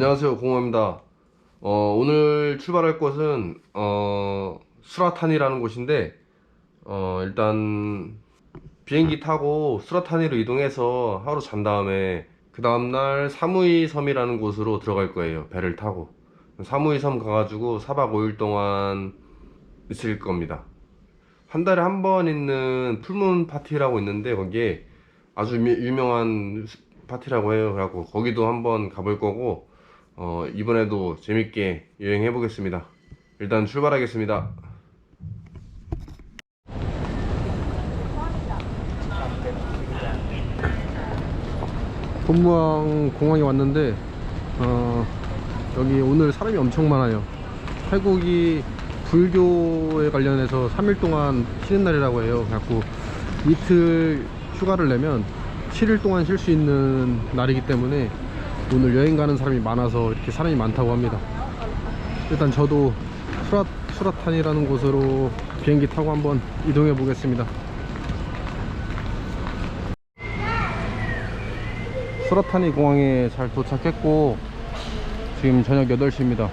안녕하세요. 공호입니다. 어, 오늘 출발할 곳은 어, 수라탄이라는 곳인데 어, 일단 비행기 타고 수라탄이로 이동해서 하루 잔 다음에 그 다음날 사무이 섬이라는 곳으로 들어갈 거예요. 배를 타고. 사무이 섬 가가지고 4박 5일 동안 있을 겁니다. 한 달에 한 번 있는 풀문 파티라고 있는데 거기에 아주 미- 유명한 파티라고 해요. 그래갖고 거기도 한번 가볼 거고 어, 이번에도 재밌게 여행해 보겠습니다. 일단 출발하겠습니다. 동무항 공항에 왔는데 어, 여기 오늘 사람이 엄청 많아요. 태국이 불교에 관련해서 3일 동안 쉬는 날이라고 해요. 그래갖고 이틀 휴가를 내면 7일 동안 쉴 수 있는 날이기 때문에 오늘 여행 가는 사람이 많아서 이렇게 사람이 많다고 합니다. 일단 저도 수라, 수라탄이라는 곳으로 비행기 타고 한번 이동해 보겠습니다. 수라타니 공항에 잘 도착했고 지금 저녁 8시입니다.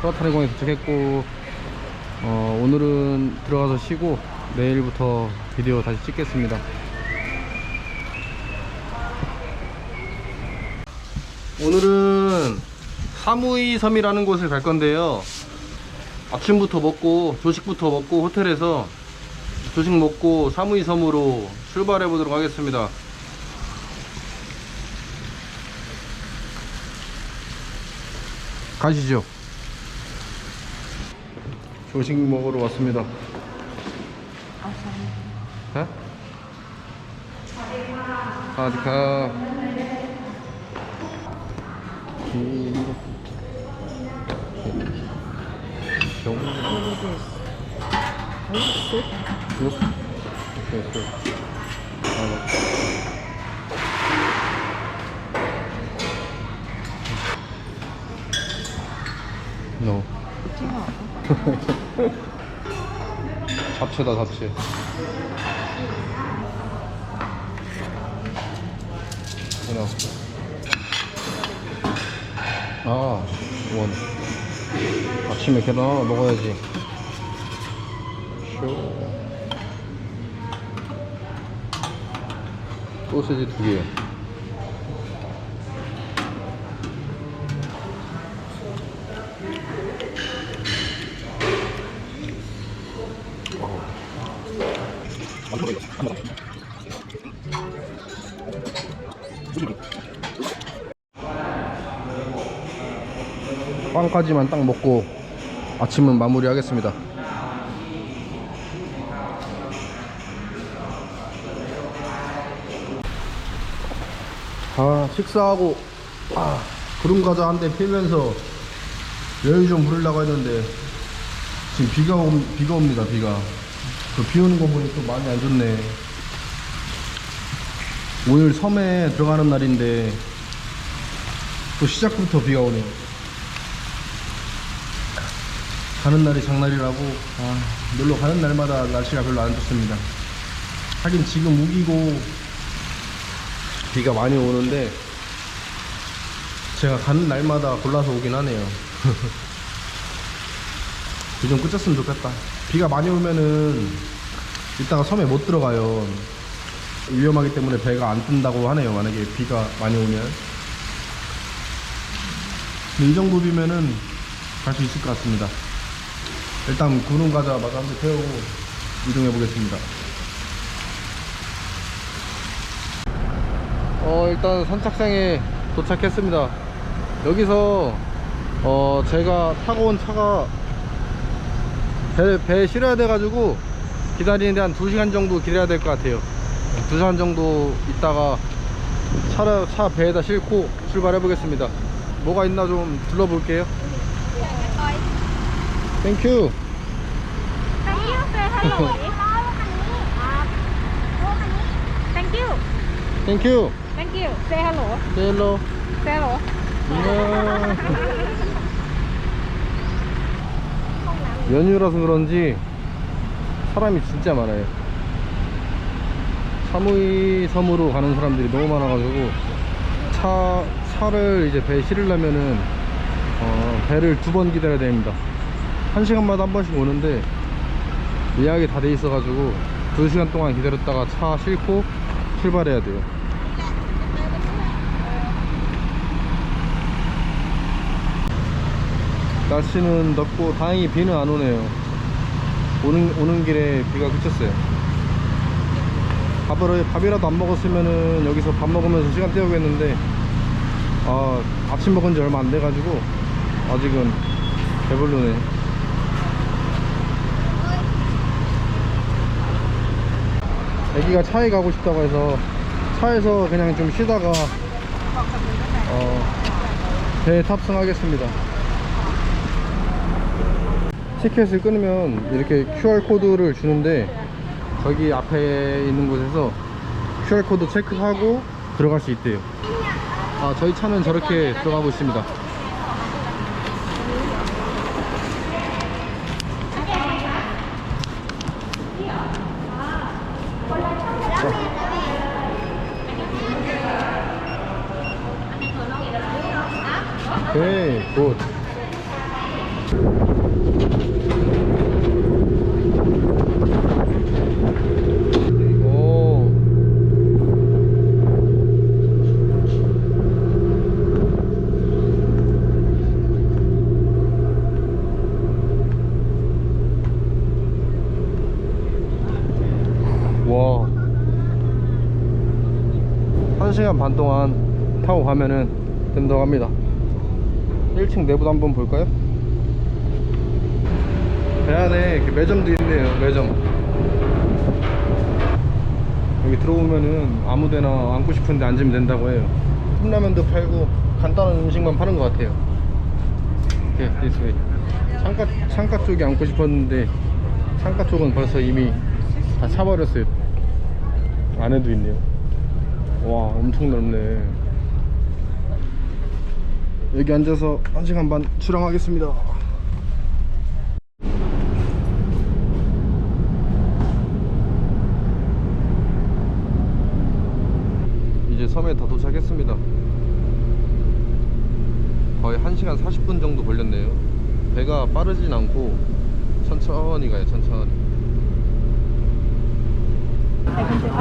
수라타니 공항에 도착했고 어, 오늘은 들어가서 쉬고 내일부터 비디오 다시 찍겠습니다. 오늘은 사무이 섬이라는 곳을 갈 건데요. 아침부터 먹고 조식부터 먹고 호텔에서 조식 먹고 사무이 섬으로 출발해 보도록 하겠습니다. 가시죠. 조식 먹으러 왔습니다. 네? 사디카. 병. 쭉. 오케이, 쭉. No. 잡채다 잡채. 하나. 아, 원. 아침에 계란 하나 먹어야지. 쇼. 소세지 두 개. 빵까지만 딱 먹고 아침은 마무리하겠습니다. 아 식사하고 아 구름 과자 한 대 피면서 여유 좀 부리려고 했는데 지금 비가 오, 비가 옵니다 비가. 그비 오는 거 보니 또 많이 안 좋네. 오늘 섬에 들어가는 날인데 또 시작부터 비가 오네요 가는 날이 장날이라고 아, 놀러 가는 날마다 날씨가 별로 안 좋습니다. 하긴 지금 우기고 비가 많이 오는데 제가 가는 날마다 골라서 오긴 하네요. 비좀 그쳤으면 좋겠다. 비가 많이 오면은 이따가 섬에 못 들어가요. 위험하기 때문에 배가 안 뜬다고 하네요 만약에 비가 많이 오면. 이 정도 비면은 갈 수 있을 것 같습니다 일단 구름 과자 마저 한대 태우고 이동해 보겠습니다. 어 일단 선착장에 도착했습니다. 여기서 어 제가 타고 온 차가 배, 배에 실어야 돼 가지고 기다리는데 한 2시간 정도 기다려야 될 것 같아요. 2시간 정도 있다가 차를, 차 배에다 싣고 출발해 보겠습니다. 뭐가 있나 좀 둘러볼게요 땡큐 Thank you, say hello. Thank you. 땡큐 Thank you. Say hello. Say hello. 연휴라서 그런지 사람이 진짜 많아요 사무이 섬으로 가는 사람들이 너무 많아가지고 차, 차 차를 이제 배에 실으려면은 어, 배를 두 번 기다려야 됩니다. 한 시간마다 한 번씩 오는데 예약이 다 돼 있어 가지고 두 시간 동안 기다렸다가 차 싣고 출발해야 돼요. 날씨는 덥고 다행히 비는 안 오네요. 오는 오는 길에 비가 그쳤어요. 밥을 밥이라도 안 먹었으면은 여기서 밥 먹으면서 시간 때우겠는데 아 아침 먹은 지 얼마 안 돼가지고 아직은 배불르네. 애기가 차에 가고 싶다고 해서 차에서 그냥 좀 쉬다가 어, 배에 탑승하겠습니다. 티켓을 끊으면 이렇게 QR코드를 주는데 저기 앞에 있는 곳에서 QR코드 체크하고 들어갈 수 있대요 아 저희 차는 저렇게 들어가고 있습니다 오케이 굿 오. 와. 한 시간 반 동안 타고 가면은 된다고 합니다. 1층 내부도 한번 볼까요? 배 안에 이렇게 매점도 있네요, 매점. 여기 들어오면은 아무데나 앉고 싶은데 앉으면 된다고 해요. 컵라면도 팔고 간단한 음식만 파는 것 같아요. 이렇게 way. 창가 창가 쪽에 앉고 싶었는데 창가 쪽은 벌써 이미 다 차버렸어요. 안에도 있네요. 와 엄청 넓네. 여기 앉아서 한 시간 반 출항하겠습니다. 이제 섬에 다 도착했습니다. 거의 1시간 40분 정도 걸렸네요. 배가 빠르진 않고 천천히 가요, 천천히.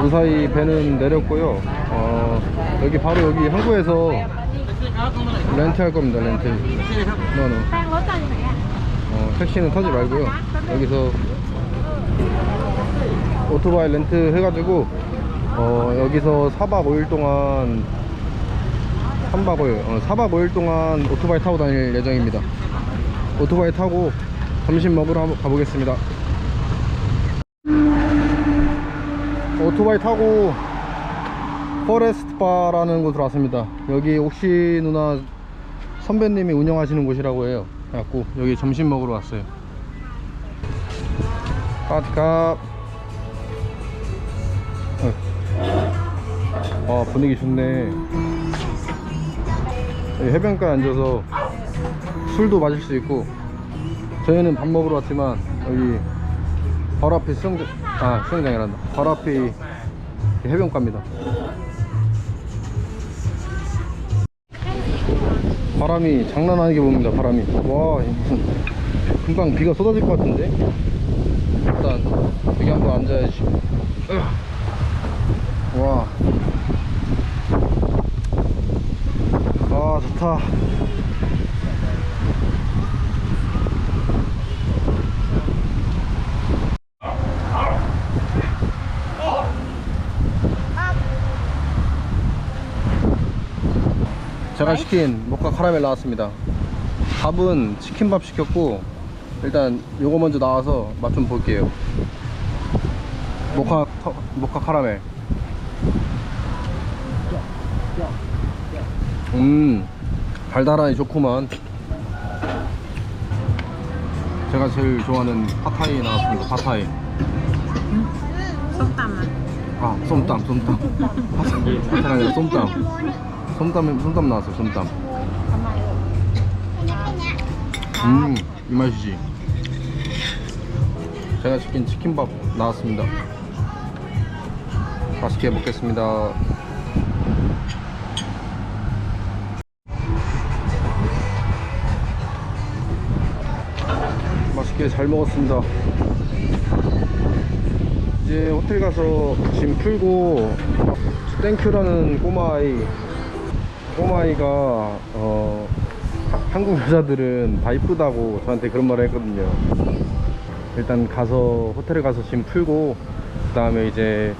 무사히 배는 내렸고요. 어, 여기 바로 여기 항구에서 렌트 할 겁니다, 렌트. tay này à? 어, 택시는 타지 말고요. 여기서 오토바이 렌트 해가지고 어, 여기서 4박 5일 동안 3박 5일, 어, 4박 5일 동안 오토바이 타고 다닐 예정입니다. 오토바이 타고 점심 먹으러 가보겠습니다. 오토바이 타고 포레스트 바라는 곳으로 왔습니다. 여기 옥시 누나 선배님이 운영하시는 곳이라고 해요. 그래갖고 여기 점심 먹으러 왔어요. 까티캅. 아 분위기 좋네. 해변가에 앉아서 술도 마실 수 있고 저희는 밥 먹으러 왔지만 여기 바로 앞에 수영장 아 수영장이란다. 바로 앞이 해변가입니다. 바람이 장난 아니게 붑니다 바람이. 와 무슨 금방 비가 쏟아질 것 같은데? 일단 여기 한번 앉아야지. 와. 아 좋다 제가 시킨 모카 카라멜 나왔습니다. 밥은 치킨밥 시켰고 일단 요거 먼저 나와서 맛 좀 볼게요. 모카 커- 모카 카라멜. 음 달달하니 좋구만. 제가 제일 좋아하는 팟타이 나왔습니다. 팟타이.ส้มtầm à? 아 쏨땀 쏨땀. 팟타이 아니라 쏨땀. 솜땀 솜땀 나왔어 솜땀 음 이 맛이지. 제가 시킨 치킨밥 나왔습니다. 맛있게 먹겠습니다. 맛있게 잘 먹었습니다. 이제 호텔 가서 짐 풀고 땡큐라는 꼬마 아이 꼬마아이가 어, 하- 한국 여자들은 다 이쁘다고 저한테 그런 말을 했거든요. 일단 가서 호텔에 가서 짐 풀고 그 다음에 이제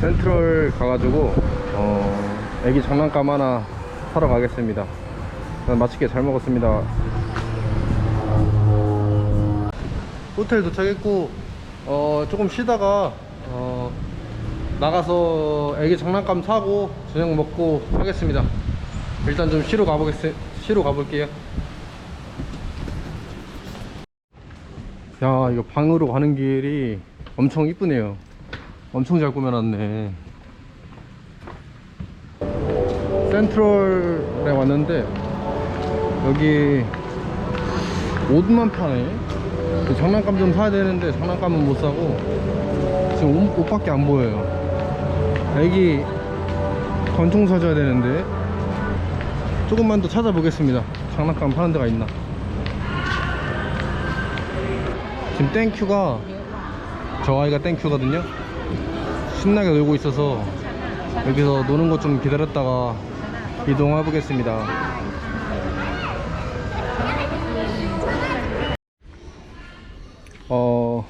센트럴 가가지고 어, 애기 장난감 하나 사러 가겠습니다. 맛있게 잘 먹었습니다. 호텔 도착했고 어, 조금 쉬다가 어, 나가서 애기 장난감 사고 저녁 먹고 하겠습니다. 일단 좀 쉬러 가보겠 쉬러 가볼게요. 야 이거 방으로 가는 길이 엄청 이쁘네요. 엄청 잘 꾸며놨네. 센트럴에 왔는데 여기 옷만 파네. 장난감 좀 사야 되는데 장난감은 못 사고 지금 옷, 옷밖에 안 보여요. 애기 권총 사줘야 되는데 조금만 더 찾아보겠습니다. 장난감 파는 데가 있나? 지금 땡큐가 저 아이가 땡큐거든요. 신나게 놀고 있어서 여기서 노는 것 좀 기다렸다가 이동해 보겠습니다. 어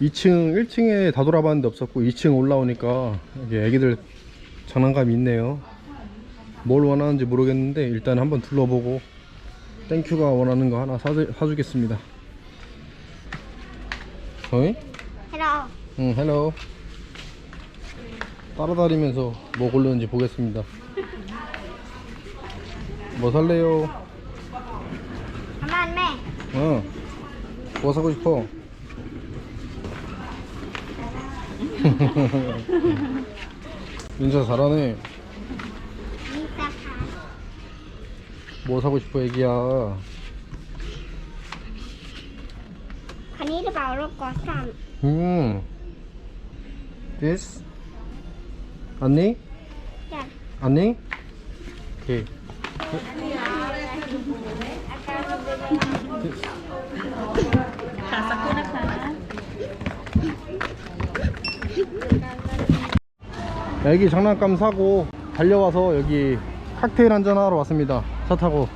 2층 1층에 다 돌아봤는데 없었고 2층 올라오니까 여기 애기들 장난감이 있네요. 뭘 원하는지 모르겠는데 일단 한번 둘러보고 땡큐가 원하는 거 하나 사주, 사주겠습니다. 어이? Hello. 응, 헬로. 따라다니면서 뭐 고르는지 보겠습니다. 뭐 살래요? Cảm ơn mẹ. 응. 뭐 사고 싶어? 민서 잘하네. 뭐 사고 싶어 애기야? 바닐을 먹을 거 참. 음. This 언니? 야. 언니? 오케이. 애기 장난감 사고 달려와서 여기 칵테일 한잔 하러 왔습니다. 차 타고.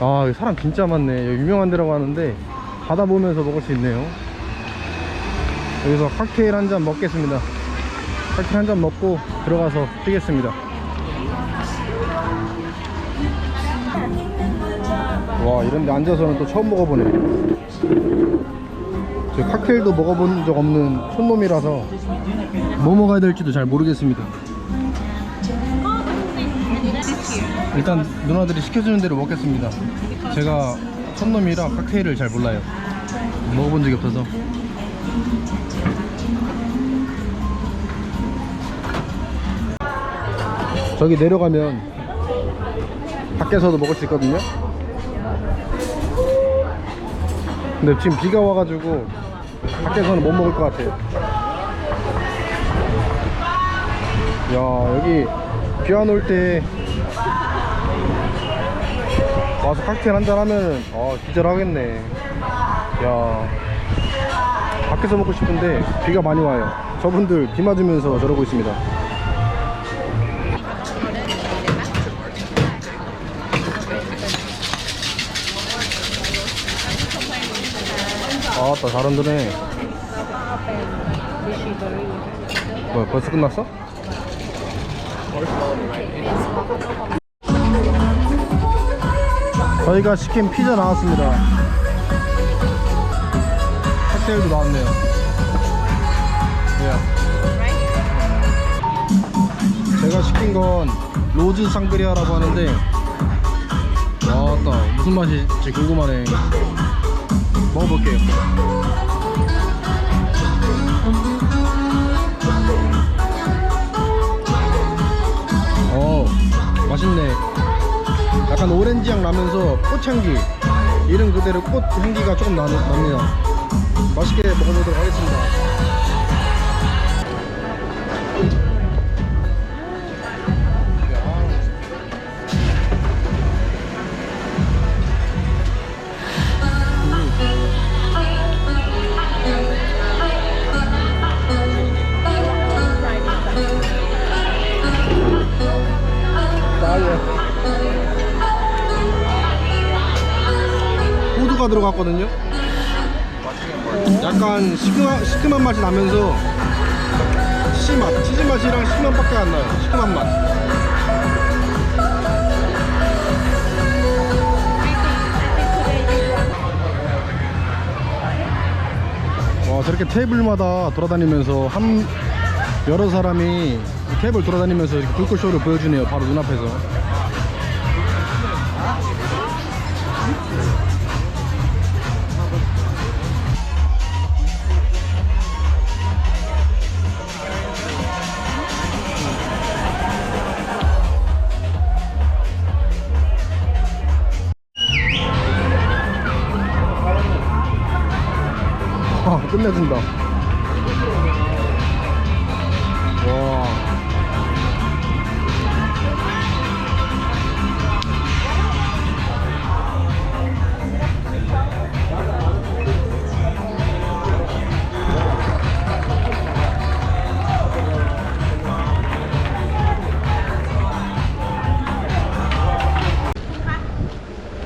아, 사람 진짜 많네. 여기 유명한 데라고 하는데 바다 보면서 먹을 수 있네요. 여기서 칵테일 한 잔 먹겠습니다. 칵테일 한 잔 먹고 들어가서 뛰겠습니다. 와, 이런 데 앉아서는 또 처음 먹어보네. 저 칵테일도 먹어본 적 없는 촌놈이라서 뭐 먹어야 될지도 잘 모르겠습니다. 일단 누나들이 시켜주는 대로 먹겠습니다. 제가 촌놈이라 칵테일을 잘 몰라요. 먹어본 적이 없어서. 저기 내려가면 밖에서도 먹을 수 있거든요. 근데 지금 비가 와가지고 밖에서는 못 먹을 것 같아요. 야 여기 비 안 올 때 와서 칵테일 한잔 하면 아 기절하겠네. 야 밖에서 먹고 싶은데 비가 많이 와요. 저분들 비 맞으면서 저러고 있습니다. 아따 잘한드네 뭐야 벌써 끝났어? 저희가 시킨 피자 나왔습니다 칵테일도 나왔네요 예. 제가 시킨 건 로즈 상그리아라고 하는데 아따 무슨 맛일지 궁금하네 먹어볼게요. 어, 맛있네. 약간 오렌지향 나면서 꽃향기. 이름 그대로 꽃향기가 조금 나, 납니다. 맛있게 먹어보도록 하겠습니다. 호두가 들어갔거든요. 약간 시큼한, 시큼한 맛이 나면서 씨맛, 치즈 맛이랑 시큼함밖에 안 나요. 시큼한 맛. 와 저렇게 테이블마다 돌아다니면서 한 여러 사람이 테이블 돌아다니면서 이렇게 불꽃쇼를 보여주네요 바로 눈앞에서 끝내준다 와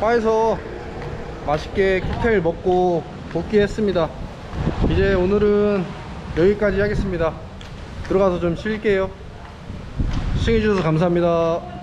바에서 맛있게 칵테일 먹고 복귀했습니다. 이제 오늘은 여기까지 하겠습니다. 들어가서 좀 쉴게요. 시청해주셔서 감사합니다.